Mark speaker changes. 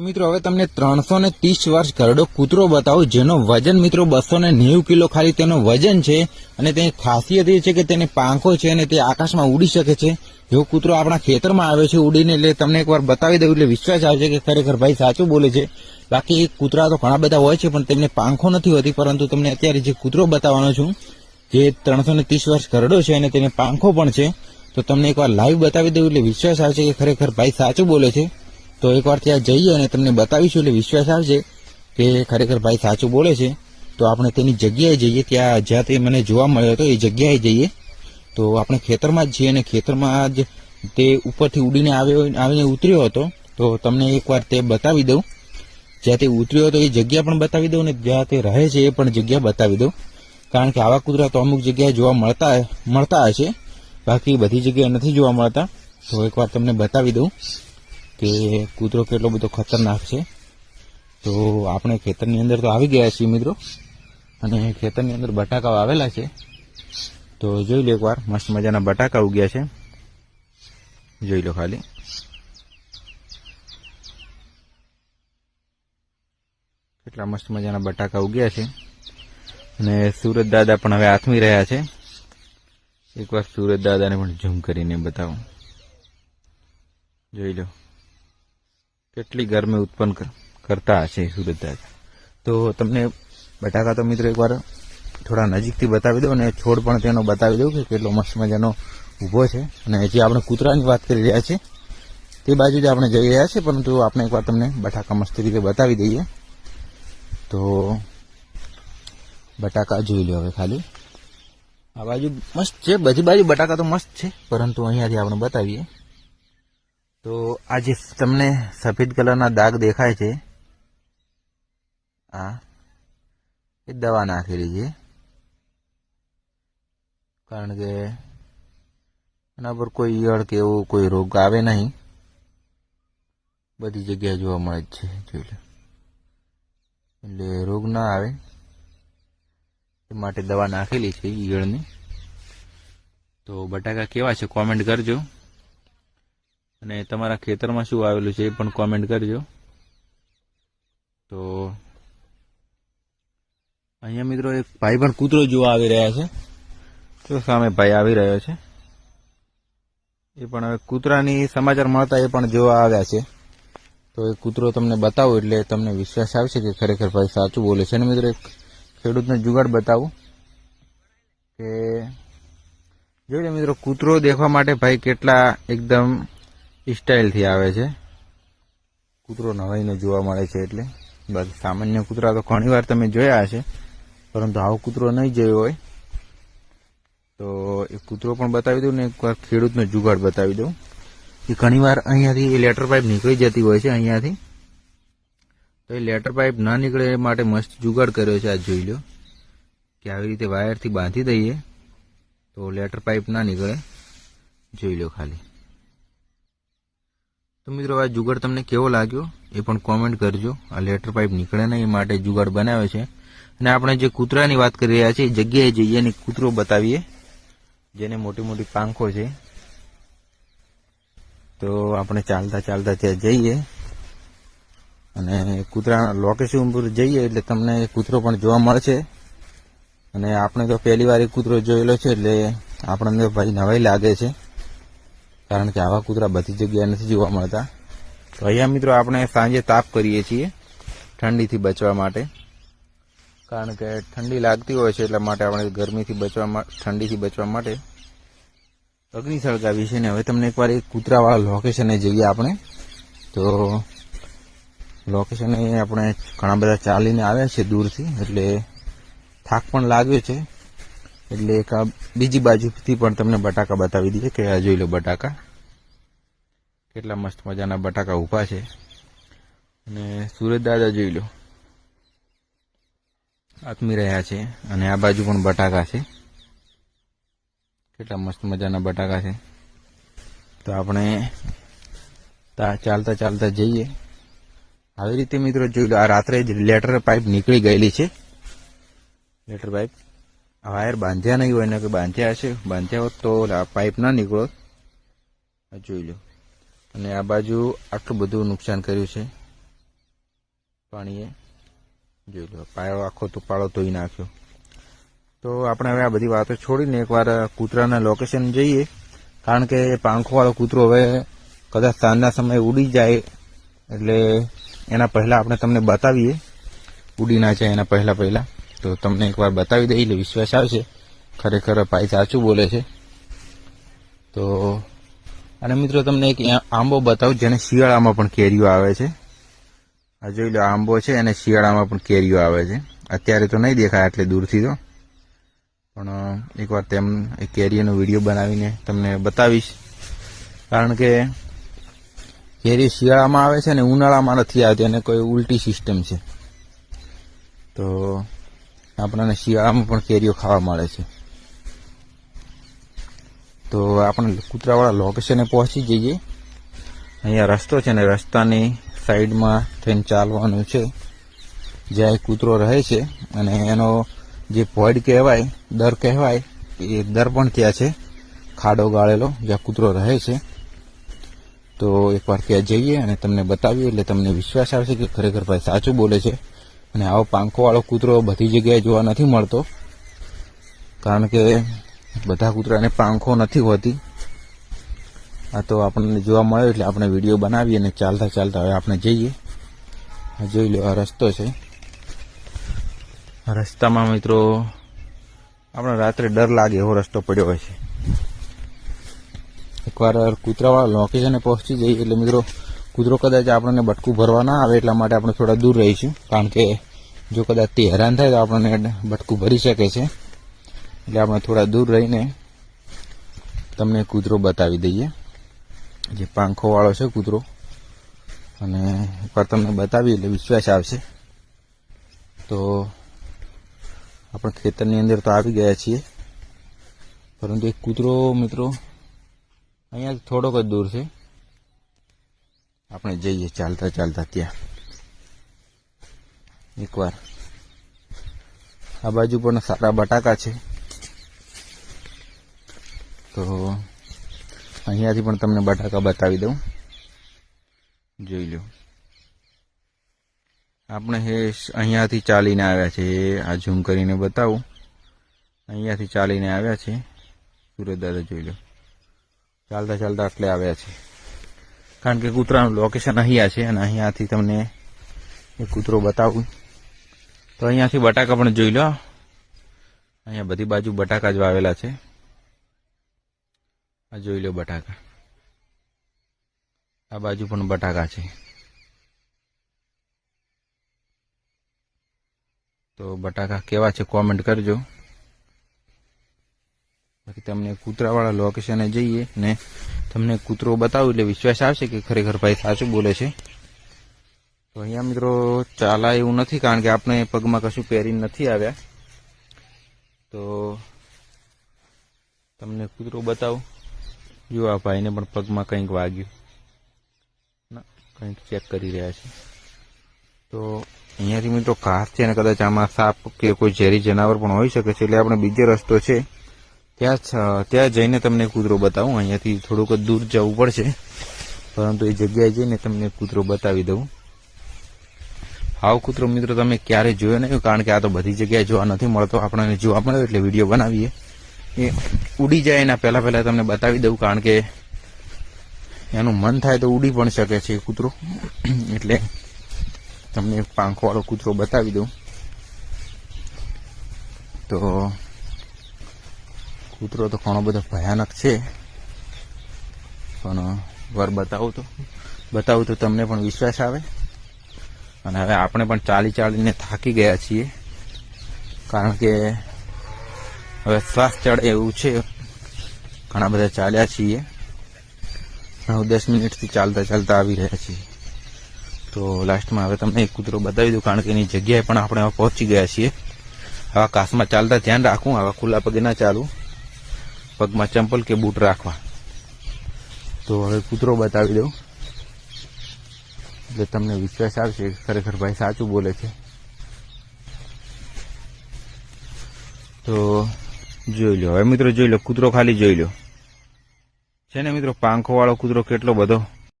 Speaker 1: મિત્રો, હવે તમને ત્રણસો ને ત્રીસ વર્ષ ઘરડો કૂતરો બતાવો, જેનો વજન મિત્રો બસો ને નેવું કિલો ખાલી તેનો વજન છે અને તેની ખાસિયત એ છે કે તેની પાંખો છે અને તે આકાશમાં ઉડી શકે છે. એવો કૂતરો આપણા ખેતરમાં આવે છે ઉડીને, એટલે તમને એકવાર બતાવી દઉં, એટલે વિશ્વાસ આવશે કે ખરેખર ભાઈ સાચું બોલે છે. બાકી કૂતરા તો ઘણા બધા હોય છે, પણ તેમને પાંખો નથી હોતી, પરંતુ તમને અત્યારે જે કૂતરો બતાવવાનો છું, જે ત્રણસો ને ત્રીસ વર્ષ ઘરડો છે અને તેને પાંખો પણ છે, તો તમને એકવાર લાઈવ બતાવી દઉં, એટલે વિશ્વાસ આવશે કે ખરેખર ભાઈ સાચું બોલે છે. તો એકવાર ત્યાં જઈએ અને તમને બતાવીશું, એટલે વિશ્વાસ આવશે કે ખરેખર ભાઈ સાચું બોલે છે. તો આપણે તેની જગ્યાએ જઈએ, ત્યાં જ્યાં તે મને જોવા મળ્યો હતો, એ જગ્યાએ જઈએ. તો આપણે ખેતરમાં જ છીએ અને ખેતરમાં જ તે ઉપરથી ઉડીને આવ્યો, આવીને ઉતર્યો હતો. તો તમને એકવાર તે બતાવી દઉં. જ્યાં તે ઉતર્યો હતો, એ જગ્યા પણ બતાવી દઉં ને જ્યાં તે રહે છે, એ પણ જગ્યા બતાવી દઉં. કારણ કે આવા કૂતરા તો અમુક જગ્યાએ જોવા મળતા મળતા હશે. બાકી બધી જગ્યાએ નથી જોવા મળતા. તો એકવાર તમને બતાવી દઉં. કે કૂતરો કેટલો બધો ખતરનાક છે. તો આપણે ખેતરની અંદર તો આવી ગયા છીએ મિત્રો. અને ખેતરની અંદર બટાકાઓ આવેલા છે. તો જોઈ લો એકવાર, મસ્ત મજાના બટાકા ઉગ્યા છે. જોઈ લો ખાલી. કેટલા મસ્ત મજાના બટાકા ઉગ્યા છે. અને સુરત દાદા પણ હવે આથમી રહ્યા છે. એકવાર સુરત દાદાને પણ ઝૂમ કરીને બતાવો. જોઈ લો. કેટલી ગરમી ઉત્પન્ન કરતા હશે સુરત તો તમને બટાકા તો મિત્રો એકવાર થોડા નજીકથી બતાવી દઉં અને છોડ પણ તેનો બતાવી દઉં કે કેટલો મસ્ત મજાનો ઊભો છે. અને હજી આપણે કૂતરાની વાત કરી રહ્યા છીએ. તે બાજુ જ આપણે જઈ રહ્યા છીએ, પરંતુ આપણે એકવાર તમને બટાકા મસ્ત રીતે બતાવી દઈએ. તો બટાકા જોઈ લો હવે ખાલી. આ બાજુ મસ્ત છે, બધી બાજુ બટાકા તો મસ્ત છે, પરંતુ અહીંયાથી આપણે બતાવીએ. તો આ જે તમને સફેદ કલરના દાગ દેખાય છે. આ એ દવા નાખેલી છે. કારણ કે એના પર કોઈ ઈયળ કે એવો કોઈ રોગ આવે નહીં. બધી જગ્યાએ જોવા મળે જ છે, જોઈ લો. એટલે રોગ ના આવે. એ માટે દવા નાખેલી છે ઈયળની. તો બટાકા કેવા છે? કોમેન્ટ કરજો. અને તમારા ખેતરમાં શું આવેલું છે એ પણ કોમેન્ટ કરજો. તો અહીંયા મિત્રો એક ભાઈ પણ કૂતરો જોવા આવી રહ્યા છે. તો સામે ભાઈ આવી રહ્યો છે. એ પણ હવે કૂતરાની સમાચાર મળતા એ પણ જોવા આવ્યા છે. તો એ કૂતરો તમને બતાવો એટલે તમને વિશ્વાસ આવશે કે ખરેખર ભાઈ સાચું બોલે છે. અને મિત્રો એક ખેડૂતને જુગાડ બતાવું કે જોઈ મિત્રો, કૂતરો દેખવા માટે ભાઈ કેટલા એકદમ સ્ટાઇલથી આવે છે. કૂતરો નવાઈને જોવા મળે છે એટલે. બાકી સામાન્ય કૂતરા તો ઘણીવાર તમે જોયા હશે. પરંતુ આવો કૂતરો નહીં જોયો હોય. તો એ કૂતરો પણ બતાવી દઉં ને એકવાર ખેડૂતનો જુગાડ બતાવી દઉં. એ ઘણીવાર અહીંયાથી એ લેટર પાઇપ નીકળી જતી હોય છે અહીંયાથી. તો એ લેટર પાઇપ ના નીકળે એ માટે મસ્ત જુગાડ કર્યો છે. આ જોઈ લો. કે આવી રીતે વાયરથી બાંધી દઈએ તો લેટર પાઇપ ના નીકળે. જોઈ લો ખાલી. તો મિત્રો, આ જુગાડ તમને કેવો લાગ્યો? એ પણ કોમેન્ટ કરજો. આ લેટર પાઇપ નીકળે નહીં, એ માટે જુગાડ બનાવે છે. અને આપણે જે કૂતરાની વાત કરી રહ્યા છીએ જગ્યાએ જઈએ અને કૂતરો બતાવીએ, જેને મોટી મોટી પાંખો છે. તો આપણે ચાલતા ચાલતા ત્યાં જઈએ. અને કૂતરા લોકેશન ઉપર જઈએ, એટલે તમને કૂતરો પણ જોવા મળશે. અને આપણે તો પહેલી વાર કૂતરો જોયેલો છે, એટલે આપણને ભાઈ નવાઈ લાગે છે. કારણ કે આવા કૂતરા બધી જગ્યાએ નથી જોવા મળતા. તો અહીંયા મિત્રો આપણે સાંજે તાપ કરીએ છીએ ઠંડીથી બચવા માટે. કારણ કે ઠંડી લાગતી હોય છે એટલા માટે આપણે ગરમીથી બચવા ઠંડીથી બચવા માટે અગ્નિ સળગાવી છે ને હવે તમને એકવાર એક કૂતરાવાળા લોકેશને જઈએ આપણે. તો લોકેશને આપણે ઘણા બધા ચાલીને આવ્યા છે દૂરથી, એટલે થાક પણ લાગ્યો છે. એટલે એક આ બીજી બાજુથી પણ તમને બટાકા બતાવી દઈએ કે આ જોઈ લો બટાકા. કેટલા મસ્ત મજાના બટાકા ઊભા છે. અને સુરત દાદા જોઈ લો. આત્મી રહ્યા છે અને આ બાજુ પણ બટાકા છે. કેટલા મસ્ત મજાના બટાકા છે. તો આપણે ચાલતા ચાલતા જઈએ. આવી રીતે મિત્રો જોઈ લો, આ રાત્રે જ લેટર પાઇપ નીકળી ગયેલી છે. Letter pipe. વાયર બાંધ્યા નહીં હોય ને કે બાંધ્યા હશે? બાંધ્યા હોત તો પાઇપ ના નીકળો જોઈ લો. અને આ બાજુ આટલું બધું નુકસાન કર્યું છે. પાણીએ. જોઈ લો. પાયો આખો તો પાળો નાખ્યો. તો આપણે હવે આ બધી વાતો છોડીને એકવાર કૂતરાના લોકેશન જઈએ. કારણ કે પાંખોવાળો કૂતરો હવે કદાચ સાંજના સમયે ઉડી જાય. એટલે એના પહેલાં આપણે તમને બતાવીએ. ઉડી ના જાય એના પહેલાં પહેલાં. તો તમને એકવાર બતાવી દઈએ એટલે વિશ્વાસ આવશે. ખરેખર ભાઈ સાચું બોલે છે. તો, અને મિત્રો તમને એક આંબો બતાવું, જેને શિયાળામાં પણ કેરીઓ આવે છે. આ જોઈ લો આંબો છે અને શિયાળામાં પણ કેરીઓ આવે છે. અત્યારે તો નહીં દેખાય એટલે દૂરથી તો. પણ એકવાર તેમ એ કેરીઓનો વીડિયો બનાવીને તમને બતાવીશ. કારણ કે કેરી શિયાળામાં આવે છે અને ઉનાળામાં નથી આવતી અને કોઈ ઉલટી સિસ્ટમ છે. તો આપણને શિયાળામાં પણ કેરીઓ ખાવા મળે છે. તો આપણે કૂતરાવાળા લોકેશને પહોંચી જઈએ. અહીંયા રસ્તો છે ને રસ્તાની સાઈડમાં થઈને ચાલવાનું છે. જ્યાં કૂતરો રહે છે અને એનો જે પોઈડ કહેવાય, દર કહેવાય, એ દર પણ ત્યાં છે. ખાડો ગાળેલો જ્યાં કૂતરો રહે છે. તો એકવાર ત્યાં જઈએ અને તમને બતાવીએ એટલે તમને વિશ્વાસ આવશે કે ખરેખર ભાઈ સાચું બોલે છે. અને આવો પાંખોવાળો કૂતરો બધી જગ્યાએ જોવા નથી મળતો. કારણ કે બધા કૂતરાને પાંખો નથી હોતી. આ તો આપણને જોવા મળ્યો એટલે આપણે વીડિયો બનાવીએ અને ચાલતા ચાલતા હવે આપણે જઈએ. જોઈ લો, આ રસ્તો છે. રસ્તામાં મિત્રો આપણે રાત્રે ડર લાગે એવો રસ્તો પડ્યો હોય છે. એકવાર કૂતરાવાળા લોકેશને પહોંચી જઈએ એટલે મિત્રો કૂતરો કદાચ આપણને બટકું ભરવા ના આવે એટલા માટે આપણે થોડા દૂર રહીશું. કારણ કે જો કદાચ તે હેરાન થાય તો આપણને બટકું ભરી શકે છે. એટલે આપણે થોડા દૂર રહીને તમને કૂતરો બતાવી દઈએ. જે પાંખોવાળો છે કૂતરો. અને એકવાર તમને બતાવી એટલે વિશ્વાસ આવશે. તો આપણે ખેતરની અંદર તો આવી ગયા છીએ. પરંતુ એક કૂતરો મિત્રો, અહીંયા થોડોક જ દૂર છે. આપણે જઈએ ચાલતા ચાલતા ત્યાં. એકવાર. આ બાજુ પણ સારા બટાકા છે. તો અહીંયાથી પણ તમને બટાકા બતાવી દઉં. જોઈ લો. આપણે હે અહીંયાથી ચાલીને આવ્યા છે. આ ઝૂમ કરીને બતાવું. અહીંયાથી ચાલીને આવ્યા છે. સુરત દાદા જોઈ લો. ચાલતા ચાલતા આટલે આવ્યા છે. કારણ કે કૂતરાનું લોકેશન અહીંયા છે અને અહીંયાથી તમને એ કૂતરો બતાવું. તો અહીંયાથી બટાકા પણ જોઈ લો. અહીંયા બધી બાજુ બટાકા જ વાવેલા છે. આ જોઈ લો બટાકા. આ બાજુ પણ બટાકા છે. તો બટાકા કેવા છે કોમેન્ટ કરજો. બાકી તમને કૂતરાવાળા લોકેશને જઈએ ને તમને કૂતરો બતાવું એટલે વિશ્વાસ આવશે કે ખરેખર ભાઈ સાચું બોલે છે. તો અહીંયા મિત્રો ચાલાય એવું નથી, કારણ કે આપણે પગમાં કશું પહેરીને નથી આવ્યા. તો તમને કૂતરો બતાવું. જો આ ભાઈને પણ પગમાં કંઈક વાગ્યું. ના, કંઈક ચેક કરી રહ્યા છે. તો અહીંયાથી મિત્રો ઘાસ છે અને કદાચ આમાં સાપ કે કોઈ ઝેરી જનાવર પણ હોઈ શકે છે, એટલે આપણે બીજો રસ્તો છે. ત્યાં ત્યાં જઈને તમને કૂતરો બતાવું. અહીંયાથી થોડુંક દૂર જવું પડશે. પરંતુ એ જગ્યાએ જઈને તમને કૂતરો બતાવી દઉં. આવો કૂતરો મિત્રો, તમે ક્યારે જોયો નહીં? કારણ કે આ તો બધી જગ્યાએ જોવા નથી મળતો. આપણને જોવા મળ્યો એટલે વીડિયો બનાવીએ. એ ઉડી જાય એના પહેલાં પહેલાં તમને બતાવી દઉં, કારણ કે એનું મન થાય તો ઉડી પણ શકે છે કૂતરો. એટલે તમને પાંખવાળો કૂતરો બતાવી દઉં. તો કૂતરો તો ઘણો બધો ભયાનક છે. પણ વાર બતાવું તો બતાવું તો તમને પણ વિશ્વાસ આવે. અને હવે આપણે પણ ચાલી ચાલીને થાકી ગયા છીએ. કારણ કે હવે શ્વાસ ચડે એવું છે. ઘણા બધા ચાલ્યા છીએ. નવ, દસ મિનિટથી ચાલતા ચાલતા આવી રહ્યા છીએ. તો લાસ્ટમાં હવે તમને એક કૂતરો બતાવી દઉં કારણ કે એની જગ્યાએ પણ આપણે પહોંચી ગયા છીએ. આવા કાસમાં ચાલતા ધ્યાન રાખવું, આવા ખુલ્લા પગે ના ચાલવું. પગમાં ચંપલ કે બૂટ રાખવા. તો હવે કૂતરો બતાવી દઉં. એટલે તમને વિશ્વાસ આવશે ખરેખર ભાઈ સાચું બોલે છે. તો જોઈ લો. હવે મિત્રો જોઈ લો, કૂતરો ખાલી જોઈ લો. છે ને મિત્રો પાંખો વાળો કૂતરો કેટલો બધો